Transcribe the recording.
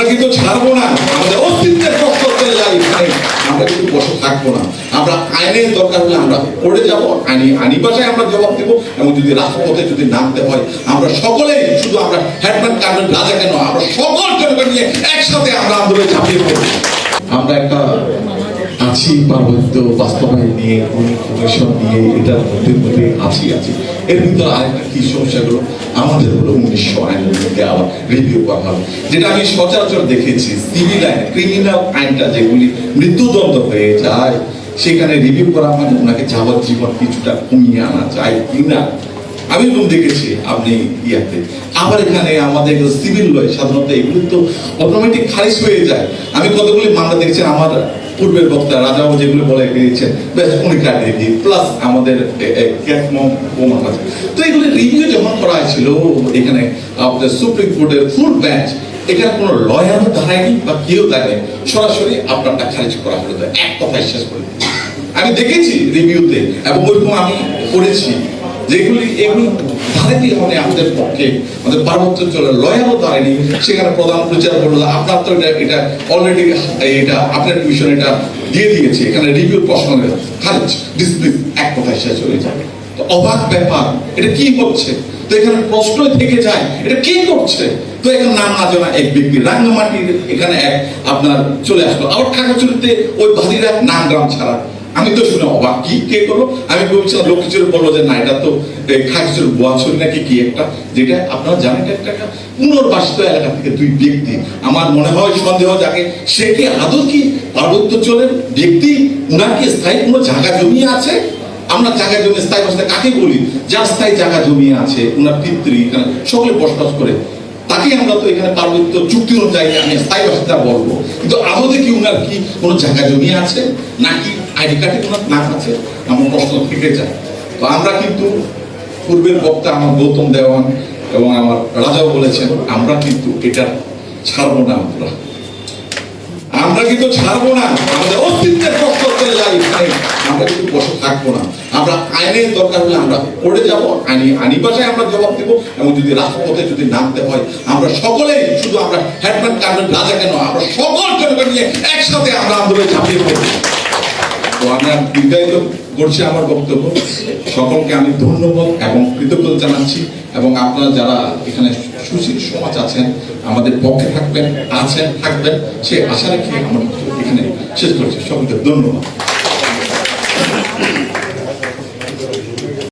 আমরা কিন্তু ছাড়বো না। আমাদের অস্তিত্বের কষ্ট করে যাই আমরা কিন্তু বসে থাকব না। আমরা আইনের দরকার হলে আমরা পড়ে যাব, আইনি আইনি ভাষায় আমরা জবাব দেবো এবং যদি রাষ্ট্রপথে যদি নামতে হয়, আমরা সকলে শুধু আমরা হেডম্যান কার্মেন্ট রাজা কেন আমরা সকল জনগণ নিয়ে একসাথে আমরা আন্দোলনে ঝাঁপিয়ে পড়ব। আমরা একটা আছি, পার্বত্য বাস্তবায়ন নিয়ে কমিশন নিয়ে, এটার মধ্যে মধ্যে আছি আছি। এর ভিতরে আরেকটা কি সমস্যাগুলো আমাদের হলো উনিশশো আইনের মধ্যে আবার রিভিউ করা হবে যেটা আমি সচরাচর দেখেছি সিভিল আইন ক্রিমিনাল আইনটা যেগুলি মৃত্যুদণ্ড হয়ে যায়, সেখানে রিভিউ করা মানে ওনাকে যাবজ্জীবন কিছুটা কমিয়ে আনা যায় কিনা আমি এরকম দেখেছি আপনি ইয়াতে। আবার এখানে আমাদের সিভিল লয় সাধারণত এগুলো তো অটোমেটিক খারিজ হয়ে যায়। আমি কতগুলি মামলা দেখছি, আমার পূর্বের বক্তা রাজাও যেগুলো বলে গিয়েছেন বেশ উনি কাটিয়ে দিই প্লাস আমাদের তো এগুলো রিভিউ যখন করা হয়েছিল, এখানে আপনাদের সুপ্রিম কোর্টের ফুল বেঞ্চ এখানে কোনো লয়ারও দাঁড়ায়নি বা কেউ দাঁড়ায়নি, সরাসরি আপনারটা খারিজ করা হলো। এক কথায় শেষ করে আমি দেখেছি রিভিউতে এবং ওইরকম আমি পড়েছি যেগুলি এগুলি ধারেনি মানে আমাদের পক্ষে, আমাদের পার্বত্য অঞ্চলের লয়ারও দাঁড়ায়নি সেখানে প্রধান বিচার বলল, আপনার তো এটা এটা অলরেডি এটা, আপনার ডিভিশন এটা দিয়ে দিয়েছে, এখানে রিভিউ প্রশ্ন খারিজ ডিসপ্লিন এক কথায় শেষ হয়ে যাবে তো অবাক ব্যাপার, এটা কি হচ্ছে? তো এখানে প্রশ্ন থেকে যায়, এটা কে করছে? তো এখানে নাম না জানা এক ব্যক্তি রাঙ্গামাটির এখানে এক, আপনার চলে আসলো। আবার খাগড়াছড়িতে ওই ভাদিরা নাম গ্রাম ছাড়া আমি তো শুনে অবাক। কি, কে করল? আমি ভেবেছিলাম লক্ষ্মীচুর বলল যে, না, এটা তো খাগড়াছড়ি বোয়াছড়ি নাকি কি একটা? যেটা আপনারা জানেন একটা পুনর্বাসিত এলাকা থেকে দুই ব্যক্তি। আমার মনে হয়, সন্দেহ জাগে, সে কি আদৌ কি পার্বত্যাঞ্চলের ব্যক্তি? উনার কি স্থায়ী কোনো জায়গা জমি আছে? আমরা জায়গা জমি, স্থায়ী বসতে কাকে বলি? যার স্থায়ী জায়গা জমি আছে, উনার পিতৃ, এখানে সকলে বসবাস করে তাকে আমরা তো এখানে পার্বত্য চুক্তি অনুযায়ী আমি স্থায়ী বাসিন্দা বলব। কিন্তু আদতে কি উনার কি কোনো জায়গা জমি আছে? নাকি আইডি কার্ডে ওনার নাম আছে, আমার প্রশ্ন থেকে যায়। তো আমরা কিন্তু পূর্বের বক্তা আমার গৌতম দেওয়ান এবং আমার রাজাও বলেছেন, আমরা কিন্তু এটা ছাড়বো না আমরা। আমরা কিন্তু ছাড়বো না, আমাদের অস্তিত্বের কষ্ট চলে যাই আমরা কিন্তু বসে থাকব না। আমরা আইনের দরকার হলে আমরা পড়ে যাব, আইনি আইনি ভাষায় আমরা জবাব দেবো, এবং যদি রাষ্ট্রপথে যদি নামতে হয়, আমরা সকলেই শুধু আমরা হেডম্যান কার্মেন্ট রাজা কেন আমরা সকল জনগণ নিয়ে একসাথে আমরা আন্দোলনে ঝাঁপিয়ে পড়ব। তো আমরা বিদায়িত করছি আমার বক্তব্য। সকলকে আমি ধন্যবাদ এবং কৃতজ্ঞতা জানাচ্ছি এবং আপনারা যারা এখানে সুশীল সমাজ আছেন, আমাদের পক্ষে থাকবেন, আছেন, থাকবেন সে আশা রেখে আমার এখানে শেষ করছি। সকলকে ধন্যবাদ।